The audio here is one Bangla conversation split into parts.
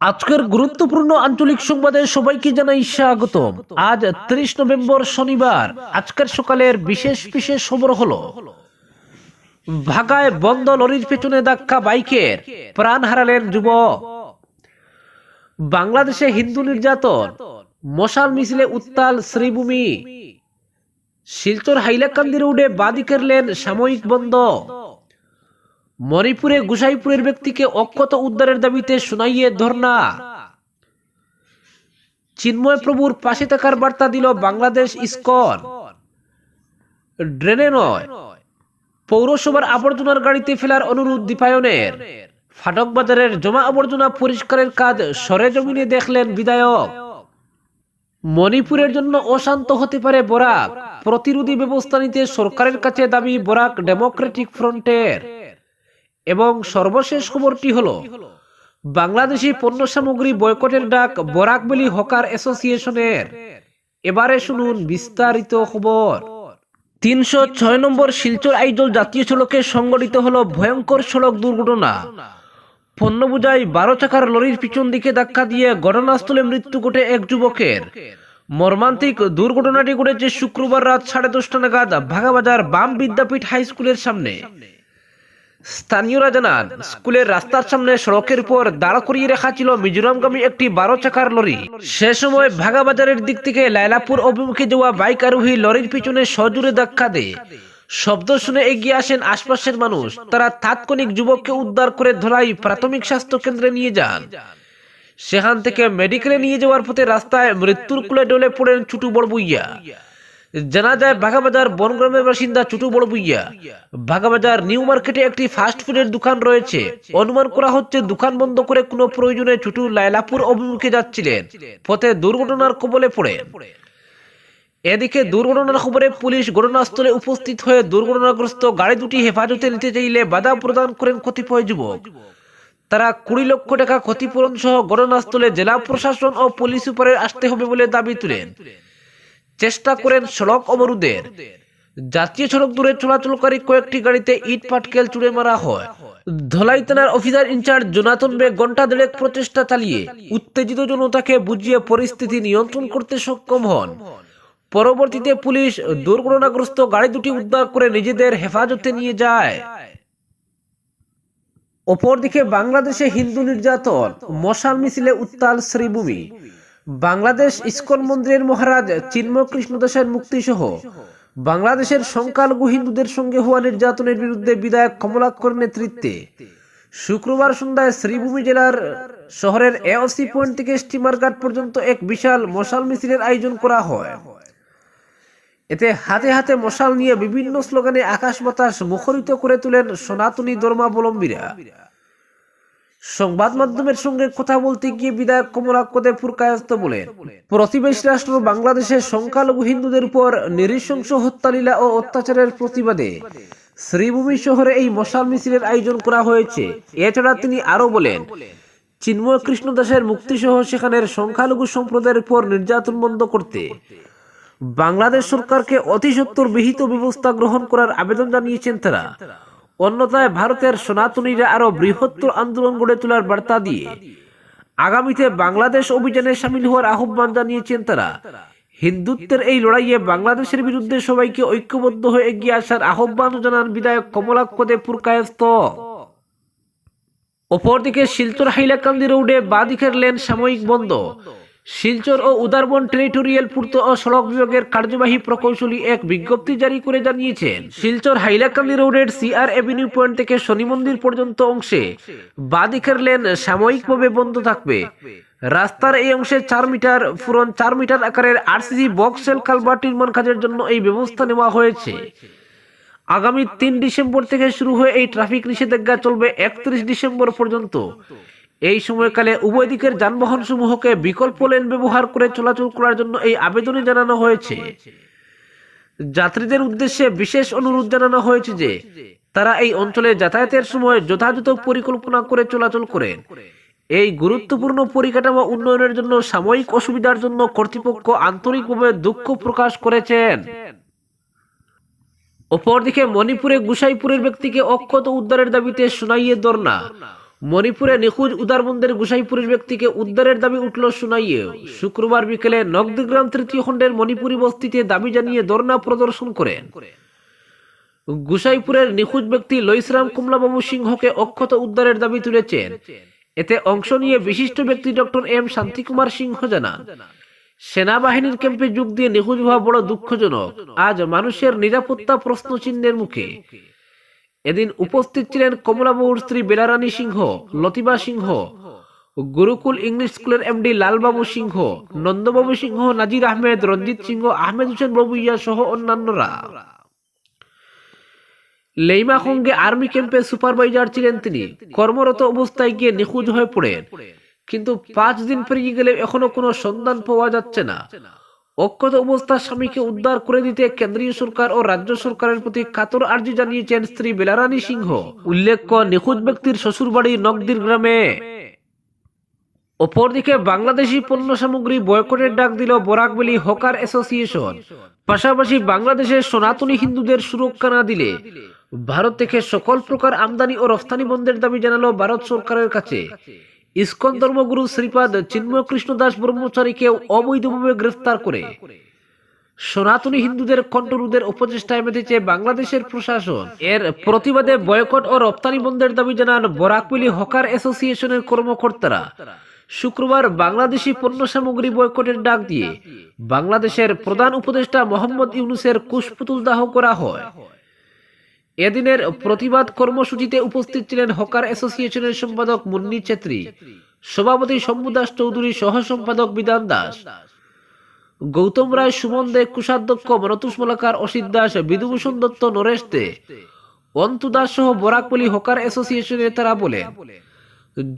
আজকের গুরুত্বপূর্ণ আঞ্চলিক সংবাদে সবাইকে জানাই স্বাগতম। আজ ত্রিশ নভেম্বর শনিবার, আজকের সকালের বিশেষ বিশেষ খবর হলো ভাগায় বন্ধ লরির পেছনে ধাক্কা বাইকের, প্রাণ হারালেন যুব বাংলাদেশে হিন্দু নির্যাতন, মশাল মিছিলে উত্তাল শ্রীভূমি। শিলচর হাইলাকান্দি রোডে বাদিকের লেন সাময়িক বন্ধ। মণিপুরে গুসাইপুরের ব্যক্তিকে অক্ষত উদ্ধারের দাবিতে শুনাইয়ে ধর্ণা। চিন্ময় প্রভুর পাশে থাকার বার্তা দিল বাংলাদেশ ইস্কন। ড্রেনে নয়, পৌরসভার আবর্জনার গাড়িতে ফেলার অনুরোধ দীপায়নের। ফাটক বাজারের জমা আবর্জনা পরিষ্কারের কাজ সরেজমিনে দেখলেন বিধায়ক। মণিপুরের জন্য অশান্ত হতে পারে বরাক, প্রতিরোধী ব্যবস্থা নিতে সরকারের কাছে দাবি বরাক ডেমোক্রেটিক ফ্রন্টের। এবং সর্বশেষ খবরটি হলো, বাংলাদেশি পণ্য সামগ্রী বয়কটের ডাক বরাকবেলি হকার অ্যাসোসিয়েশনের। এবারে শুনুন বিস্তারিত খবর। তিনশো ছয় নম্বর শিলচর আইজল জাতীয় সড়কে সংগঠিত হলো ভয়ঙ্কর সড়ক দুর্ঘটনা। পণ্য বোঝাই বারো চাকার লরির পিছন দিকে ধাক্কা দিয়ে ঘটনাস্থলে মৃত্যু ঘটে এক যুবকের। মর্মান্তিক দুর্ঘটনাটি ঘটেছে শুক্রবার রাত সাড়ে দশটা নাগাদ ভাগাবাজার বাম বিদ্যাপীঠ হাই স্কুলের সামনে। স্থানীয়রা জানান, স্কুলের রাস্তার সামনে সড়কের উপর দাঁড় করিয়ে রাখা ছিল মিজোরামগামী একটি বারো চাকার লরি। সে সময় ভাগাবাজারের দিক থেকে লাইলাপুর অভিমুখে যাওয়া বাইক আরোহী লরির পিছনে সজোরে ধাক্কা দেয়। শব্দ শুনে এগিয়ে আসেন আশপাশের মানুষ। তারা তাৎক্ষণিক যুবককে উদ্ধার করে ধলাই প্রাথমিক স্বাস্থ্য কেন্দ্রে নিয়ে যান। সেখান থেকে মেডিকেলে নিয়ে যাওয়ার পথে রাস্তায় মৃত্যুর কুলে ডলে পড়েন ছুটু বড় বুইয়া জানা যায় বাঘাবাজার বনগ্রামের বাসিন্দা চুটু বড় বুইয়া বাঘাবাজার নিউ মার্কেটে একটি ফাস্ট ফুডের দোকান রয়েছে। অনুমান করা হচ্ছে দোকান বন্ধ করে কোনো প্রয়োজনে চুটু লাইলাপুর অভিমুখে যাচ্ছিলেন। পথে দুর্ঘটনার কবলে পড়েন এদিকে দুর্ঘটনার খবরে পুলিশ ঘটনাস্থলে উপস্থিত হয়ে দুর্ঘটনাগ্রস্ত গাড়ি দুটি হেফাজতে নিতে চাইলে বাধা প্রদান করেন কতিপয় যুবক। তারা কুড়ি লক্ষ টাকা ক্ষতিপূরণ সহ ঘটনাস্থলে জেলা প্রশাসন ও পুলিশ সুপারের আসতে হবে বলে দাবি তুলেন। চেষ্টা করেন সড়ক অবরোধের। জাতীয় সড়ক দূরে চলাচলকারী কয়েকটি গাড়িতে ইট পাটকেল চুড়ে মারা হয়। ধলাই থানার অফিসার ইনচার্জ জোনাতন বে ঘণ্টা দেড়েক প্রচেষ্টা চালিয়ে উত্তেজিত জনতাকে বুঝিয়ে পরিস্থিতি নিয়ন্ত্রণ করতে সক্ষম হন। পরবর্তীতে পুলিশ দুর্ঘটনাগ্রস্ত গাড়ি দুটি উদ্ধার করে নিজেদের হেফাজতে নিয়ে যায়। অপরদিকে বাংলাদেশে হিন্দু নির্যাতন, মশাল মিছিলে উত্তাল শ্রীভূমি। বাংলাদেশ ইস্কন মন্দিরের মহারাজ চিন্ময় কৃষ্ণ দাসের মুক্তি সহ বাংলাদেশের সংখ্যালঘু হিন্দুদের সঙ্গে হওয়া নির্যাতনের বিরুদ্ধে বিধায়ক কমলাক্ষর নেতৃত্বে শুক্রবার সন্ধ্যায় শ্রীভূমি জেলার শহরের এওসি পয়েন্ট থেকে স্টিমার ঘাট পর্যন্ত এক বিশাল মশাল মিছিলের আয়োজন করা হয়। এতে হাতে হাতে মশাল নিয়ে বিভিন্ন স্লোগানে আকাশ বাতাস মুখরিত করে তোলেন সনাতনী ধর্মাবলম্বীরা। সংবাদ মাধ্যমের সঙ্গে কথা বলতে গিয়ে বিধায়ক কমলাক্ষদে ফুরকায়স্ত বলেন, প্রতিবেশী রাষ্ট্র বাংলাদেশের সংখ্যালঘু হিন্দুদের উপর নৃশংস হত্যালীলা ও অত্যাচারের প্রতিবাদে শ্রীভূমি শহরে এই মশাল মিছিলের আয়োজন করা হয়েছে। এছাড়া তিনি আরও বলেন, চিন্ময় কৃষ্ণ দাসের মুক্তি সহ সেখানের সংখ্যালঘু সম্প্রদায়ের উপর নির্যাতন বন্ধ করতে বাংলাদেশ সরকারকে অতি সত্তর বিহিত ব্যবস্থা গ্রহণ করার আবেদন জানিয়েছেন তারা। অন্যথায় ভারতের সনাতনীরা আরও বৃহত্তর আন্দোলন গড়ে তোলার বার্তা দিয়ে আগামীতে বাংলাদেশ অভিযানে সামিল হওয়ার আহ্বান জানিয়েছেন তারা। হিন্দুত্বের এই লড়াইয়ে বাংলাদেশের বিরুদ্ধে সবাইকে ঐক্যবদ্ধ হয়ে এগিয়ে আসার আহ্বান জানান বিধায়ক কমলাক্ষদে পুরকায়স্ত অপরদিকে শিলচর হাইলাকান্দি রোডে বাদিকের লেন সাময়িক বন্ধ। শিলচর ও উদারবন টেরিটোরিয়াল পূর্ত ও সড়ক বিভাগের কার্যবাহী প্রকৌশলী এক বিজ্ঞপ্তি জারি করে জানিয়েছেন, শিলচর হাইলাকান্দি রোডের সিআর এভিনিউ পয়েন্ট থেকে শনি মন্দির পর্যন্ত অংশে বাদিকের লেন সাময়িকভাবে বন্ধ থাকবে। রাস্তার এই অংশে চার মিটার ফুরন চার মিটার আকারের আরসিসি বক্স সেল কালভার্ট নির্মাণ কাজের জন্য এই ব্যবস্থা নেওয়া হয়েছে। আগামী তিন ডিসেম্বর থেকে শুরু হয়ে এই ট্রাফিক নিষেধাজ্ঞা চলবে একত্রিশ ডিসেম্বর পর্যন্ত। এই সময়কালে উভয় দিকের যানবাহন সমূহকে বিকল্প লেন ব্যবহার করে চলাচল করার জন্য এই আবেদনে জানানো হয়েছে। যাত্রীদের উদ্দেশ্যে বিশেষ অনুরোধ জানানো হয়েছে যে, তারা এই অঞ্চলে যাতায়াতের সময় যথাযথ পরিকল্পনা করে চলাচল করেন। এই গুরুত্বপূর্ণ পরিকাঠামো উন্নয়নের জন্য সাময়িক অসুবিধার জন্য কর্তৃপক্ষ আন্তরিকভাবে দুঃখ প্রকাশ করেছেন। অপরদিকে মণিপুরে গুসাইপুরের ব্যক্তিকে অক্ষত উদ্ধারের দাবিতে শুনাইয়ে দর্না। মণিপুরে নিখোঁজ উদারবন্দের গোসাইপুরের ব্যক্তিকে উদ্ধারের দাবি উঠল শুনাইয়ে শুক্রবার বিকেলে নগদিগ্রাম তৃতীয় খণ্ডের মণিপুরি বস্তিতে দাবি জানিয়ে ধর্ণা প্রদর্শন করেন। গুসাইপুরের নিখোঁজ ব্যক্তি লইসরাম কুমলাবাবু সিংহকে অক্ষত উদ্ধারের দাবি তুলেছেন। এতে অংশ নিয়ে বিশিষ্ট ব্যক্তি ডক্টর এম শান্তিকুমার সিংহ জানান, সেনাবাহিনীর ক্যাম্পে যোগ দিয়ে নিখোঁজ হওয়া বড় দুঃখজনক। আজ মানুষের নিরাপত্তা প্রশ্ন চিহ্নের মুখে। এদিন উপস্থিত ছিলেন কমলাবাবুর স্ত্রী বেলারানী সিংহ লতিবা সিংহ, গুরুকুল ইংলিশ স্কুলের এমডি লালবাবু সিংহ, নন্দবাবু সিংহ, নাজির আহমেদ, রঞ্জিত সিংহ, আহমেদ হোসেন বাবুইয়া সহ অন্যান্যরা। লেইমা খঙ্গে আর্মি ক্যাম্পে সুপারভাইজার ছিলেন তিনি। কর্মরত অবস্থায় গিয়ে নিখোঁজ হয়ে পড়েন। কিন্তু পাঁচ দিন পেরিয়ে গেলে এখনও কোনো সন্ধান পাওয়া যাচ্ছে না। অক্ষত অবস্থার স্বামীকে উদ্ধার করে দিতে কেন্দ্রীয় সরকার ও রাজ্য সরকারের প্রতি কাতর আর্জি জানিয়েছেন স্ত্রী বেলারানী সিংহ। উল্লেখ্য, নিখোঁজ ব্যক্তির শ্বশুরবাড়ি নগদির গ্রামে। অপরদিকে বাংলাদেশি পণ্য সামগ্রী বয়কটের ডাক দিল বরাকবেলি হকার অ্যাসোসিয়েশন। পাশাপাশি বাংলাদেশের সনাতনী হিন্দুদের সুরক্ষা না দিলে ভারত থেকে সকল প্রকার আমদানি ও রফতানি বন্ধের দাবি জানালো ভারত সরকারের কাছে। ইসকন ধর্মগুরু শ্রীপাদ চিন্ময় কৃষ্ণ দাস ব্রহ্মচারীকে অবৈধভাবে গ্রেফতার করে। সনাতনী হিন্দুদের কণ্ঠরোধের উপচেষ্টায় মেতেছে বাংলাদেশের প্রশাসন। এর প্রতিবাদে বয়কট ও রপ্তানি বন্ধের দাবি জানান বরাকবিলি হকার অ্যাসোসিয়েশনের কর্মকর্তারা। শুক্রবার বাংলাদেশি পণ্য সামগ্রী বয়কটের ডাক দিয়ে বাংলাদেশের প্রধান উপদেষ্টা মোহাম্মদ ইউনুসের কুশপুতুল দাহ করা হয়। এদিনের প্রতিবাদ কর্মসূচিতে উপস্থিত ছিলেন হকার অ্যাসোসিয়েশনের সম্পাদক মুন্নি ছেত্রী, সভাপতি শম্ভু দাস চৌধুরী, সহ সম্পাদক বিধান দাস। গৌতম রায়, সুমন দে, কুষাধ্যক্ষ মনতুষ মলাকার, অসিত দাস বিধুভূষণ দত্ত, নরেশ দে, অন্তু দাস সহ বরাকবলি হকার অ্যাসোসিয়েশনের তারা বলেন,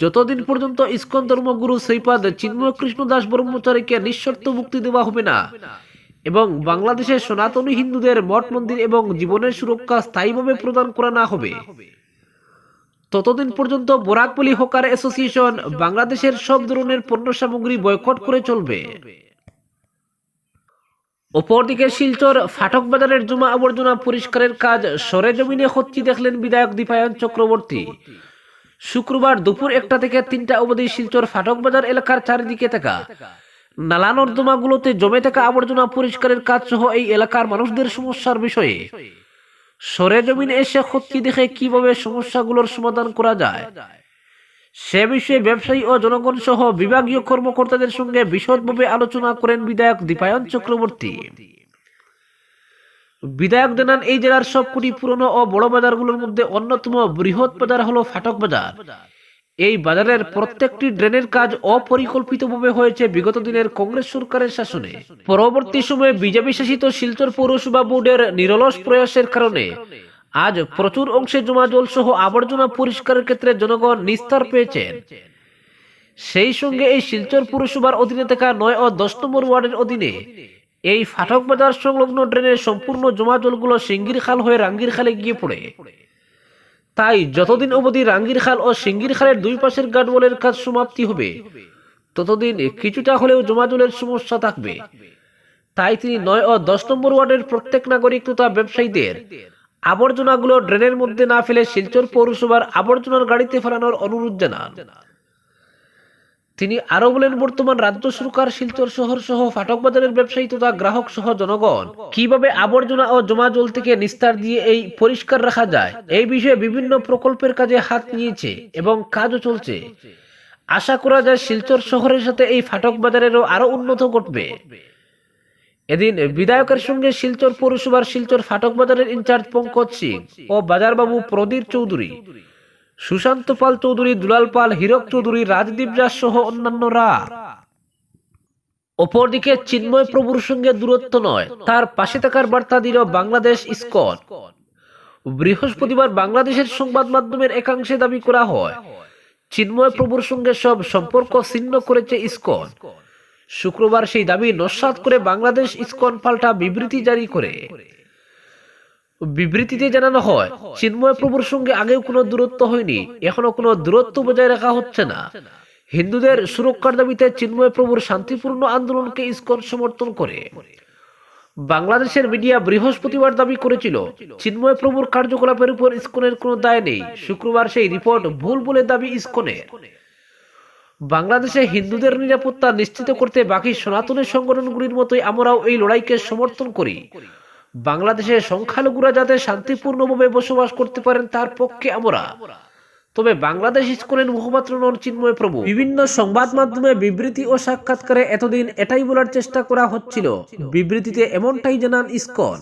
যতদিন পর্যন্ত ইসকন ধর্মগুরু শ্রীপাদ চিন্ময় কৃষ্ণ দাস ব্রহ্মচারীকে নিঃশর্ত মুক্তি দেওয়া হবে না এবং বাংলাদেশের সনাতনী হিন্দুদের মঠ মন্দির এবং জীবনের সুরক্ষা স্থায়ীভাবে প্রদান করা না হবে। ততদিন পর্যন্ত বরাকবলি হকার অ্যাসোসিয়েশন বাংলাদেশের সব ধরনের পণ্য সামগ্রী বয়কট করে চলবে। অপরদিকে শিলচর ফাটক বাজারের জমা আবর্জনা পরিষ্কারের কাজ সরেজমিনে হচ্ছি দেখলেন বিধায়ক দীপায়ন চক্রবর্তী। শুক্রবার দুপুর একটা থেকে তিনটা অবধি শিলচর ফাটক বাজার এলাকার চারিদিকে থাকা। নালা নর্দমাগুলোতে জমে থাকা আবর্জনা পরিষ্কারের কাজ সহ এই এলাকার মানুষদের সমস্যার বিষয়ে। সরেজমিন এসে খতি দেখে কীভাবে সমস্যাগুলোর সমাধান করা যায়? সে বিষয়ে ব্যবসায়ী ও জনগণ সহ বিভাগীয় কর্মকর্তাদের সঙ্গে বিশদভাবে আলোচনা করেন বিধায়ক দীপায়ন চক্রবর্তী। বিধায়ক জানান, এই জেলার সবকটি পুরনো ও বড় বাজারগুলোর মধ্যে অন্যতম বৃহৎ বাজার হলো ফাটক বাজার। এই বাজারের প্রত্যেকটি ড্রেনের কাজ অপরিকল্পিতভাবে হয়েছে বিগত দিনের কংগ্রেস সরকারের শাসনে। পরবর্তী সময়ে বিজেপি শাসিত শিলচর পৌরসভা বোর্ডের নিরলস প্রয়াসের কারণে আজ প্রচুর অংশে জমা জল সহ আবর্জনা পরিষ্কারের ক্ষেত্রে জনগণ নিস্তার পেয়েছেন। সেই সঙ্গে এই শিলচর পুরসভার অধীনে থাকা নয় ও দশ নম্বর ওয়ার্ডের অধীনে এই ফাটক বাজার সংলগ্ন ড্রেনের সম্পূর্ণ জমা জলগুলো সিঙ্গির খাল হয়ে রাঙ্গির খালে গিয়ে পড়ে। তাই যতদিন অবধি রাঙ্গির খাল ও সিঙ্গির খালের দুই পাশের গাডওয়ালের কাজ সমাপ্তি হবে, ততদিন কিছুটা হলেও জমাজলের সমস্যা থাকবে। তাই তিনি নয় ও দশ নম্বর ওয়ার্ডের প্রত্যেক নাগরিক তথা ব্যবসায়ীদের আবর্জনাগুলো ড্রেনের মধ্যে না ফেলে শিলচর পৌরসভার আবর্জনার গাড়িতে ফেলানোর অনুরোধ জানান। তিনি আরও বলেন, বর্তমান রাজ্য সরকার শিলচর শহর সহ ফাটক বাজারের ব্যবসায়ী তথা গ্রাহক সহ জনগণ কীভাবে আবর্জনা ও জমা জল থেকে নিস্তার দিয়ে এই পরিষ্কার রাখা যায়, এই বিষয়ে বিভিন্ন প্রকল্পের কাজে হাত নিয়েছে এবং কাজও চলছে। আশা করা যায় শিলচর শহরের সাথে এই ফাটক বাজারেরও আরও উন্নত ঘটবে। এদিন বিধায়কের সঙ্গে শিলচর পৌরসভার শিলচর ফাটক বাজারের ইনচার্জ পঙ্কজ সিং ও বাজারবাবু প্রদীপ চৌধুরী সুশান্ত পাল চৌধুরী, দুলাল পাল, হীরক চৌধুরী, রাজদীপ দাস সহ অন্যান্যরা। অপরদিকে চিন্ময় প্রভুর সঙ্গে দূরত্ব নয়, তার পাশে থাকার বার্তা দিল বাংলাদেশ ইস্কন বৃহস্পতিবার বাংলাদেশের সংবাদ মাধ্যমের একাংশে দাবি করা হয়, চিন্ময় প্রভুর সঙ্গে সব সম্পর্ক ছিন্ন করেছে ইস্কন শুক্রবার সেই দাবি নস্বাত করে বাংলাদেশ ইস্কন পাল্টা বিবৃতি জারি করে। বিবৃতিতে জানানো হয় চিন্ময় প্রভুর সঙ্গে আগেও কোনো দূরত্ব হয়নি, এখনও কোনো দূরত্ব বজায় রাখা হচ্ছে না। হিন্দুদের সুরক্ষার দাবিতে চিন্ময় প্রভুর শান্তিপূর্ণ আন্দোলনকে ইস্কন সমর্থন করে। বাংলাদেশের মিডিয়া বৃহস্পতিবার দাবি করেছিল, চিন্ময় প্রভুর কার্যকলাপের উপর ইসকনের কোনো দায় নেই, শুক্রবার সেই রিপোর্ট ভুল বলে দাবি ইসকনের। বাংলাদেশে হিন্দুদের নিরাপত্তা নিশ্চিত করতে বাকি সনাতনের সংগঠনগুলির মতোই আমরাও এই লড়াইকে সমর্থন করি। বাংলাদেশের সংখ্যালঘুরা যাতে শান্তিপূর্ণভাবে বসবাস করতে পারেন, তার পক্ষে আমরা। তবে বাংলাদেশ ইস্কনের মুখপাত্র নন চিন্ময় প্রভু বিভিন্ন সংবাদ মাধ্যমে বিবৃতি ও সাক্ষাৎকারে এতদিন এটাই বলার চেষ্টা করা হচ্ছিল। বিবৃতিতে এমনটাই জানান ইসকন।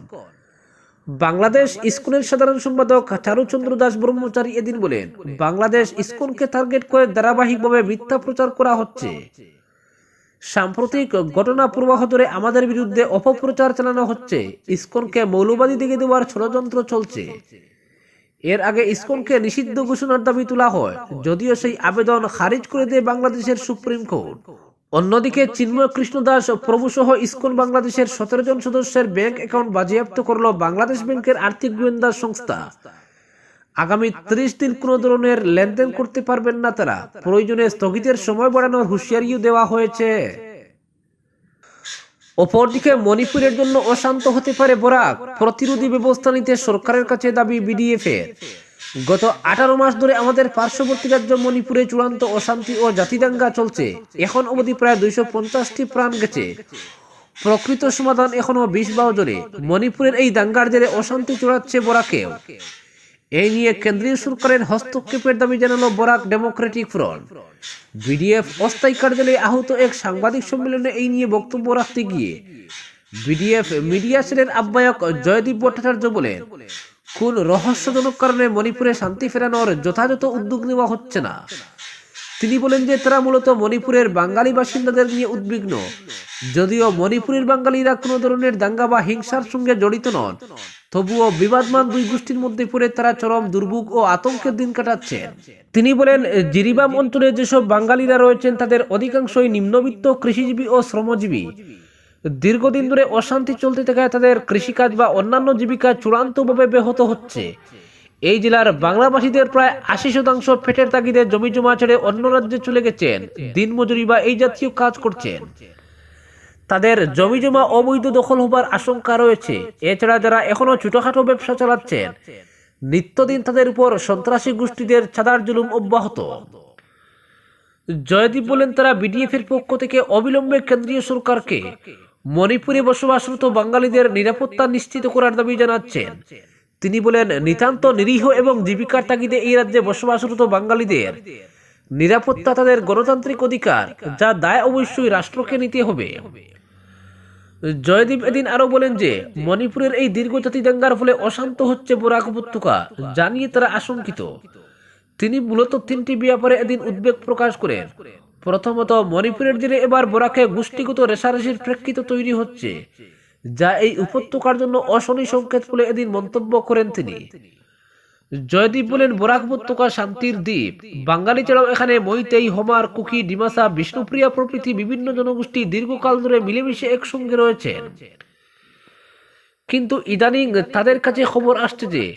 বাংলাদেশ ইস্কনের সাধারণ সম্পাদক চারুচন্দ্র দাস ব্রহ্মচারী এদিন বলেন, বাংলাদেশ ইস্কনকে টার্গেট করে ধারাবাহিকভাবে মিথ্যা প্রচার করা হচ্ছে। সাম্প্রতিক ঘটনা প্রবাহ ধরে আমাদের বিরুদ্ধে অপপ্রচার চালানো হচ্ছে। ইসকনকে মৌলবাদী দিকে দেওয়ার ষড়যন্ত্র চলছে। এর আগে ইসকনকে নিষিদ্ধ ঘোষণার দাবি তোলা হয়, যদিও সেই আবেদন খারিজ করে দেয় বাংলাদেশের সুপ্রিম কোর্ট। অন্যদিকে চিন্ময় কৃষ্ণ দাস প্রভু সহ ইসকন বাংলাদেশের সতেরো জন সদস্যের ব্যাংক অ্যাকাউন্ট বাজেয়াপ্ত করল বাংলাদেশ ব্যাংকের আর্থিক গোয়েন্দা সংস্থা। আগামী ত্রিশ দিন কোনো ধরনের লেনদেন করতে পারবেন না তারা। প্রয়োজনে স্থগিতের সময় বাড়ানোর হুঁশিয়ারিও দেওয়া হয়েছে। অপরদিকে মণিপুরের জন্য অশান্ত হতে পারে বরাক। প্রতিরোধী ব্যবস্থা নিতে সরকারের কাছে দাবি বিডিএফ এর। গত আঠারো মাস ধরে আমাদের পার্শ্ববর্তী রাজ্য মণিপুরে চূড়ান্ত অশান্তি ও জাতিদাঙ্গা চলছে। এখন অবধি প্রায় দুইশো পঞ্চাশটি প্রাণ গেছে। প্রকৃত সমাধান এখনও বিশ বাও জোরে মণিপুরের এই দাঙ্গার জেরে অশান্তি চড়াচ্ছে বরাকেও। এই নিয়ে কেন্দ্রীয় সরকারের হস্তক্ষেপের দাবি জানালো বরাক ডেমোক্রেটিক ফ্রন্ট। বিডিএফ অস্থায়ী কার্যালয়ে আহত এক সাংবাদিক সম্মেলনে এই নিয়ে বক্তব্য রাখতে গিয়ে বিডিএফ মিডিয়া সেলের আহ্বায়ক জয়দীপ ভট্টাচার্য বলেন কোন রহস্যজনক কারণে মণিপুরে শান্তি ফেরানোর যথাযথ উদ্যোগ নেওয়া হচ্ছে না। তিনি বলেন যে, তারা মূলত মণিপুরের বাঙালি বাসিন্দাদের নিয়ে উদ্বিগ্ন। যদিও মণিপুরের বাঙালিরা কোনো ধরনের দাঙ্গা বা হিংসার সঙ্গে জড়িত নন, তবুও বিবাদমান দুই গোষ্ঠীর মধ্যে পড়ে তারা চরম দুর্ভোগ ও আতঙ্কের দিন কাটাচ্ছেন। তিনি বলেন, জিরিবাম অঞ্চলে যেসব বাঙালিরা রয়েছেন তাদের অধিকাংশই নিম্নবিত্ত কৃষিজীবী ও শ্রমজীবী। দীর্ঘদিন ধরে অশান্তি চলতে থাকায় তাদের কৃষিকাজ বা অন্যান্য জীবিকা চূড়ান্তভাবে ব্যাহত হচ্ছে। এই জেলার বাংলাভাষীদের প্রায় আশি শতাংশ পেটের তাগিদে জমি জমা ছেড়ে অন্য রাজ্যে চলে গেছেন। দিনমজুরি বা এই জাতীয় কাজ করছেন। তাদের জমি জমা অবৈধ দখল হবার আশঙ্কা রয়েছে। এছাড়া যারা এখনও ছোটখাটো ব্যবসা চালাচ্ছেন, নিত্যদিন তাদের উপর সন্ত্রাসী গোষ্ঠীদের ছাদার জুলুম অব্যাহত। জয়দীপ বলেন, তারা বিডিএফ এর পক্ষ থেকে অবিলম্বে কেন্দ্রীয় সরকারকে মণিপুরে বসবাসরত বাঙালিদের নিরাপত্তা নিশ্চিত করার দাবি জানাচ্ছেন। তিনি বলেন, নিতান্ত নিরীহ এবং জীবিকার তাগিদে এই রাজ্যে বসবাসরত বাঙালিদের নিরাপত্তা তাদের গণতান্ত্রিক অধিকার, যা দায় অবশ্যই রাষ্ট্রকে নিতে হবে। জয়দীপ এদিন আরও বলেন যে, মণিপুরের এই দীর্ঘ জাতি দাঙ্গার ফলে অশান্ত হচ্ছে বরাক উপত্যকা, জানিয়ে তারা আশঙ্কিত। তিনি মূলত তিনটি ব্যাপারে এদিন উদ্বেগ প্রকাশ করেন। প্রথমত, মণিপুরের দিনে এবার বরাকে গোষ্ঠীগত রেশারেশির প্রেক্ষিত তৈরি হচ্ছে, যা এই উপত্যকার জন্য অশনি সংকেত বলে এদিন মন্তব্য করেন তিনি। জয়দীপ বলেন, বরাক উপত্যকা শান্তির দ্বীপ। বাঙালি ছাড়াও এখানে মৈতেই, হমার, কুকি, ডিমাসা, বিষ্ণুপ্রিয়া প্রভৃতি বিভিন্ন জনগোষ্ঠী দীর্ঘকাল ধরে মিলেমিশে একসঙ্গে রয়েছেন। কিন্তু ইদানিং তাদের কাছে খবর আসছে যে,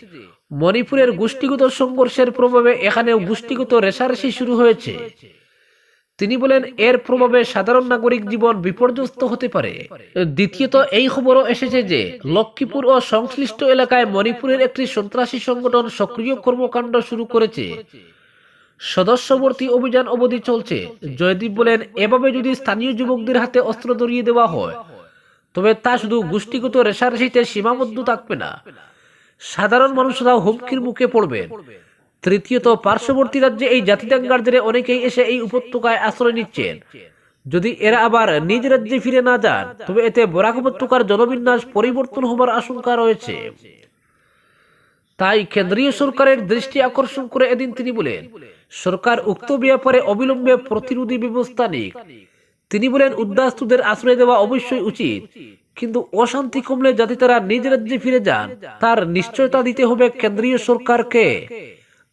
মণিপুরের গোষ্ঠীগত সংঘর্ষের প্রভাবে এখানেও গোষ্ঠীগত রেশারেশি শুরু হয়েছে। তিনি বলেন, এর প্রভাবে সাধারণ নাগরিক জীবন বিপর্যস্ত হতে পারে। দ্বিতীয়ত, এই খবরও এসেছে যে লক্ষ্মীপুর ও সংশ্লিষ্ট এলাকায় মণিপুরের একটি সন্ত্রাসী সংগঠন সক্রিয় কর্মকাণ্ড শুরু করেছে। সদস্যবর্তী অভিযান অবধি চলছে। জয়দীপ বলেন, এভাবে যদি স্থানীয় যুবকদের হাতে অস্ত্র ধরিয়ে দেওয়া হয়, তবে তা শুধু গোষ্ঠীগত রেশারেশিতে সীমাবদ্ধ থাকবে না। সাধারণ মানুষরাও হুমকির মুখে পড়বেন। তৃতীয়ত, পার্শ্ববর্তী রাজ্যে এই জাতিদাঙ্গার জেরে অনেকেই এসে এই উপত্যকায় আশ্রয় নিচ্ছেন। যদি এরা আবার নিজ রাজ্যে ফিরে না যান, তবে এতে বরাক উপত্যকার জনবিন্যাস পরিবর্তন হবার আশঙ্কা রয়েছে। তাই কেন্দ্রীয় সরকারের দৃষ্টি আকর্ষণ করে এদিন তিনি বলেন, সরকার উক্ত ব্যাপারে অবিলম্বে প্রতিরোধী ব্যবস্থা নিক। তিনি বলেন, উদ্বাস্তুদের আশ্রয় দেওয়া অবশ্যই উচিত, কিন্তু অশান্তি কমলে যাতে তারা নিজ রাজ্যে ফিরে যান, তার নিশ্চয়তা দিতে হবে কেন্দ্রীয় সরকারকে।